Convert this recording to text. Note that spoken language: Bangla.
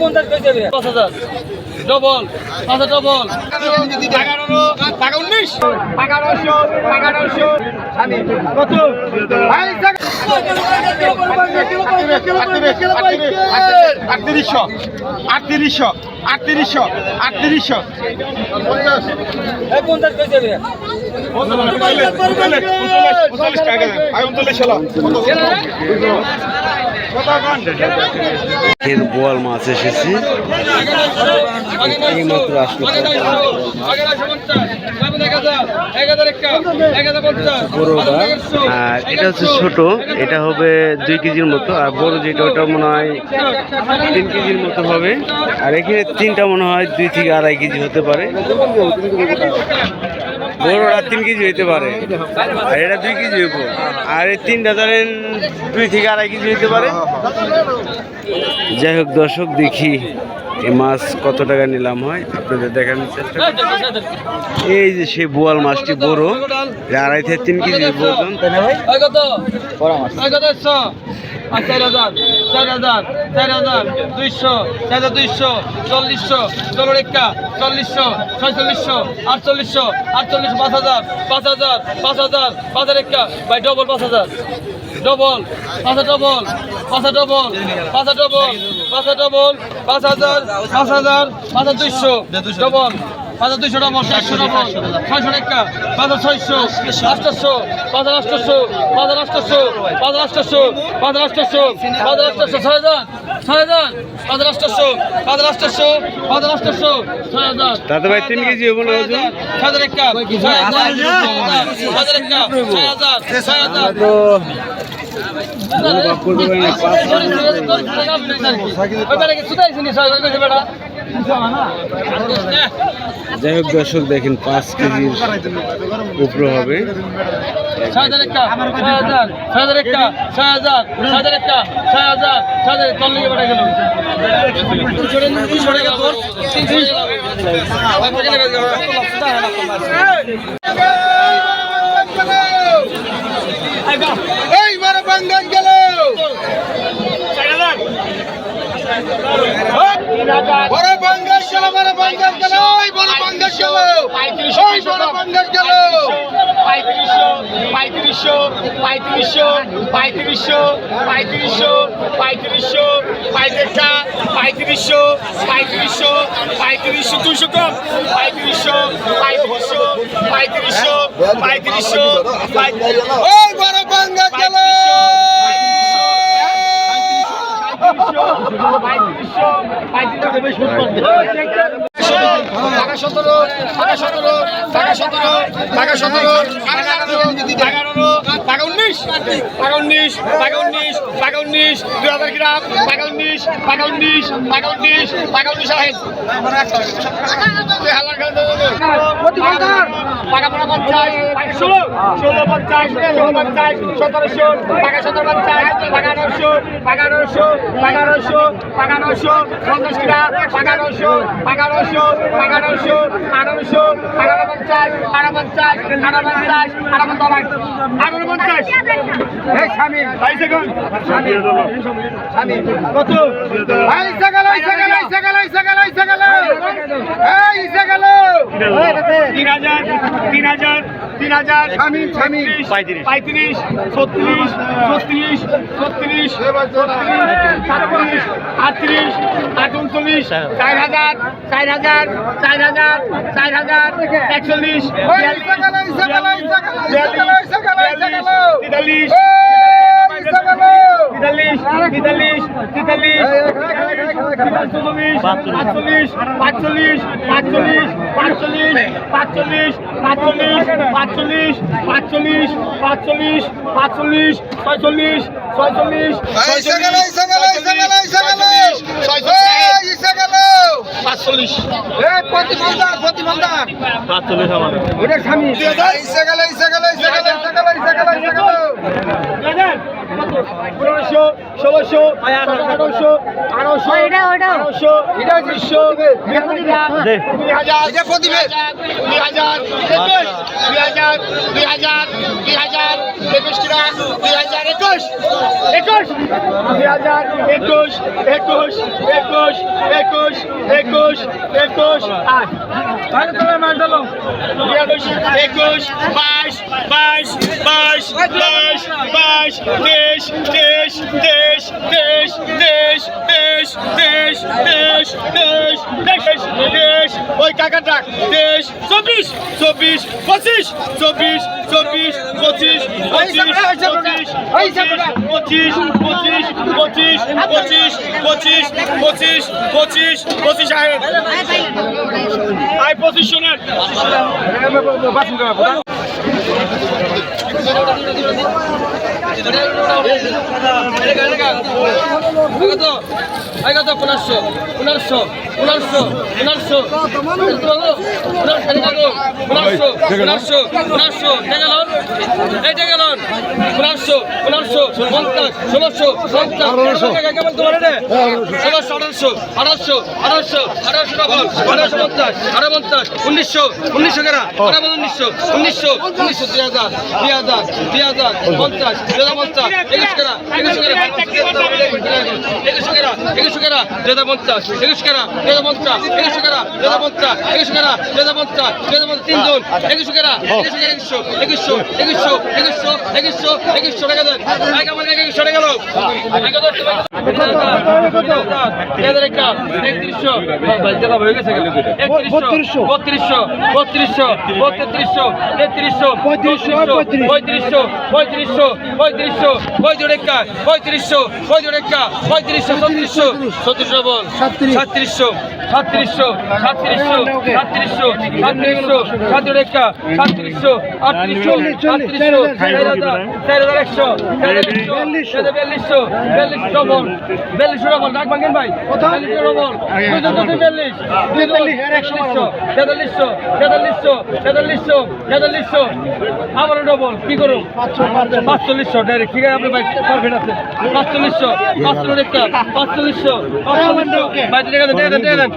পঞ্চাশ ডবল পাঁচশো ডবল টাকা উনিশ টাকা নশো টাকা নশো কত আটত্রিশশো আটত্রিশশো আটত্রিশশো আটত্রিশশো পঞ্চাশ পঞ্চাশ উনচল্লিশ টাকা এর বোয়াল মাছ এসেছে। এই মাত্র আসলো বড়টা আর এটা হচ্ছে ছোট এটা হবে দুই কেজির মতো আর বড় যেটা ওটা মনে হয় তিন কেজির মতো হবে। আর এখানে তিনটা মনে হয় দুই থেকে আড়াই কেজি হতে পারে। বড়টা তিন কেজি হতে পারে। এটা দুই কেজি হইব। আর এই তিনটা ধরেন দুই থেকে আড়াই কেজি হতে পারে। যাই হোক, দর্শক, দেখি এই মাছ কত টাকা নিলাম হয়। আপনাদের দেখানোর চেষ্টা এই যে সেই বোয়াল মাছটি বড়, আড়াই থেকে তিন কেজি ওজন। তাই না ভাই আর চার হাজার চার হাজার চার হাজার, দুইশো, চার হাজার দুইশো, চল্লিশশো ষোলো রেখা চল্লিশশো, ছয়চল্লিশশো, আটচল্লিশশো আটচল্লিশ পাঁচ হাজার পাঁচ হাজার পাঁচ হাজার পাঁচ হাজার রেখা ভাই ডবল পাঁচ হাজার। ডবল পাঁচ ডবল পাঁচ ডবল পাঁচ ডবল পাঁচ ডবল পাঁচ হাজার পাঁচ হাজার পাঁচ হাজার দুইশো। ডবল পাঁচ দুইশো ডবল চারশো ডবল ছয়শো রেখা পাঁচ ছয়শো আটশো পাঁচ আটশো পাঁচ আটশো পাঁচ আটশো পাঁচ আটশো পাঁচ আটশো ছয় হাজার ছয় হাজার পাঁচ আটশো পাঁচ আটশো পাঁচ আটশো ছয় হাজার তাতে ভাই তিন কেজি না ওজন হাজার একটা ছয় হাজার হাজার একটা ছয় হাজার ছয় হাজার পাঁচ যাই হোক দর্শক দেখেন পাঁচ কেজির উপরে হবে। হাজার একটা ছয় হাজার ছয় হাজার একটা ছয় হাজার ছয় হাজার একটা ছয় হাজার ছয় হাজার চল্লিশ বেড়ে গেল তিনশো টাকা তোর তিনশো এই বড় বাঙ্গাল গেল বড় বাঙ্গাল গেল বড় বাঙ্গাল গেল ওই বড় বাঙ্গাল গেল ওই বড় বাঙ্গাল গেল পঁয়ত্রিশশো পঁয়ত্রিশশো পঁয়ত্রিশশো পঁয়ত্রিশশো পঁয়ত্রিশশো পঁয়ত্রিশশো পঁয়ত্রিশটা পঁয়ত্রিশশো পঁয়ত্রিশশো পঁয়ত্রিশশো দুশো কম পঁয়ত্রিশশো পঁয়ত্রিশশো পঁয়ত্রিশশো পঁয়ত্রিশশো ওই বড় বাঙ্গাল গেল টাকা সতেরো টাকা সতেরো টাকা সতেরো টাকা সতেরো টাকা আঠারো উনিশ। টাকা উনিশ টাকা উনিশ টাকা উনিশ, দুই হাজার গ্রাম টাকা উনিশ টাকা উনিশ টাকা উনিশ টাকা উনিশ টাকা পড়া পঞ্চাশ, ষোলো ষোলো পঞ্চাশ, ষোলো সতেরোশো টাকা সতেরো পঞ্চাশ টাকা নশো টাকা নশো টাকা নশো টাকা নশো আঠারোশো আঠারো পঞ্চাশ আঠারো পঞ্চাশ আঠারো পঞ্চাশ, আঠারো এই স্বামী সেকেন্ড স্বামী স্বামী কত সাগাল তিন হাজার তিন হাজার তিন হাজার স্বামী স্বামী পঁয়ত্রিশ পঁয়ত্রিশ ছত্রিশ ছত্রিশ ছত্রিশ সাতত্রিশ আটত্রিশ আট চার হাজার চার হাজার চার হাজার চার হাজার একচল্লিশ তেতাল্লিশ তেতাল্লিশ তেতাল্লিশ তেতাল্লিশ চল্লিশ পাঁচচল্লিশ পাঁচচল্লিশ পাঁচচল্লিশ পাঁচচল্লিশ পাঁচচল্লিশ পাঁচচল্লিশ পাঁচচল্লিশ পাঁচচল্লিশ পাঁচচল্লিশ সাতচল্লিশ আমার ওটা স্বামী। ইসে গেল গেল গেল গেল গেল। সাগাল পনেরোশো ষোলোশো আঠারোশো আঠারোশো আঠারোশো উনিশশো দুই হাজার দুই হাজার একুশ দুই হাজার দুই হাজার দুই হাজার একুশ টাকা দুই হাজার একুশ একুশ। দুই হাজার একুশ একুশ একুশ একুশ একুশ একুশ আট। একুশ বাইশ বাইশ বাইশ বাইশ বাইশ তেইশ তেইশ তেইশ তেইশ তেইশ তেইশ তেইশ তেইশ তেইশ তেইশ তেইশ ওই কাকাটা তেইশ চব্বিশ চব্বিশ পঁচিশ চব্বিশ চব্বিশ পঁচিশ পঁচিশ পঁচিশ পঁচিশ পঁচিশ পঁচিশ পঁচিশ পঁচিশ পঁচিশ পঁচিশ আয় আয় পঁচিশ শোনেন কত আই কত পনেরোশো পনেরোশো পনেরোশো পনেরোশো পনেরোশো পনেরোশো পনেরোশো টেকাল এই টেকাল পনেরোশো পনেরোশো পঞ্চাশ ষোলোশো পঞ্চাশ কেমন তোমার ষোলোশো আঠারোশো আঠারোশো আঠারোশো আঠারোশো ডবল আঠারোশো পঞ্চাশ আঠারো পঞ্চাশ উনিশশো উনিশশো কেনা উনিশশো উনিশশো উনিশশো, দুই হাজার দুই হাজার দুই হাজার, পঞ্চাশ জেদা পঞ্চাশ একুশ কেরা একুশ কেরা একুশ কেরা একুশ কেরা জেদা পঞ্চাশ একুশ কেরা জেদা পঞ্চাশ একুশ কেরা জেদা পঞ্চাশ একুশ কেরা জেদা পঞ্চাশ জেদা পঞ্চাশ তিনজন একুশ কেরা একুশ কেরা একুশশো একুশশো একুশশো একুশশো একুশশো একুশশো টাকা দেন এক আমার একুশশো টাকা লোক একত্রিশশো একত্রিশশো বত্রিশশো বত্রিশশো বত্রিশশো তেত্রিশশো পঁয়ত্রিশশো পঁয়ত্রিশশো পঁয়ত্রিশশো পঁয়ত্রিশশো পঁয়ত্রিশা পঁয়ত্রিশশো পঁয়ত্রিশা পঁয়ত্রিশশো ছত্রিশশো ছত্রিশশো বল। সাতত্রিশশো সাতত্রিশশো সাতত্রিশশো সাতত্রিশশো সাতত্রিশশো সাতত্রিশা সাতত্রিশশো আটত্রিশশো আটত্রিশশো চার হাজার চার হাজার একশো বিয়াল্লিশশো বিয়াল্লিশশো ডবল ডাক ভাঙেন ভাই। বিয়াল্লিশশো ডবল দুইশো দুশো বিয়াল্লিশ তেতাল্লিশশো তেতাল্লিশশো তেতাল্লিশশো তেতাল্লিশশো তেতাল্লিশশো। আবার ডবল কি করুন পাঁচচল্লিশশো ডাইরেক্ট ঠিক আছে আপনি ভাই পারফেক্ট আছে। পাঁচচল্লিশশো পাঁচচল্লিশ পাঁচচল্লিশশো পাঁচচল্লিশশো। টাকা দেন।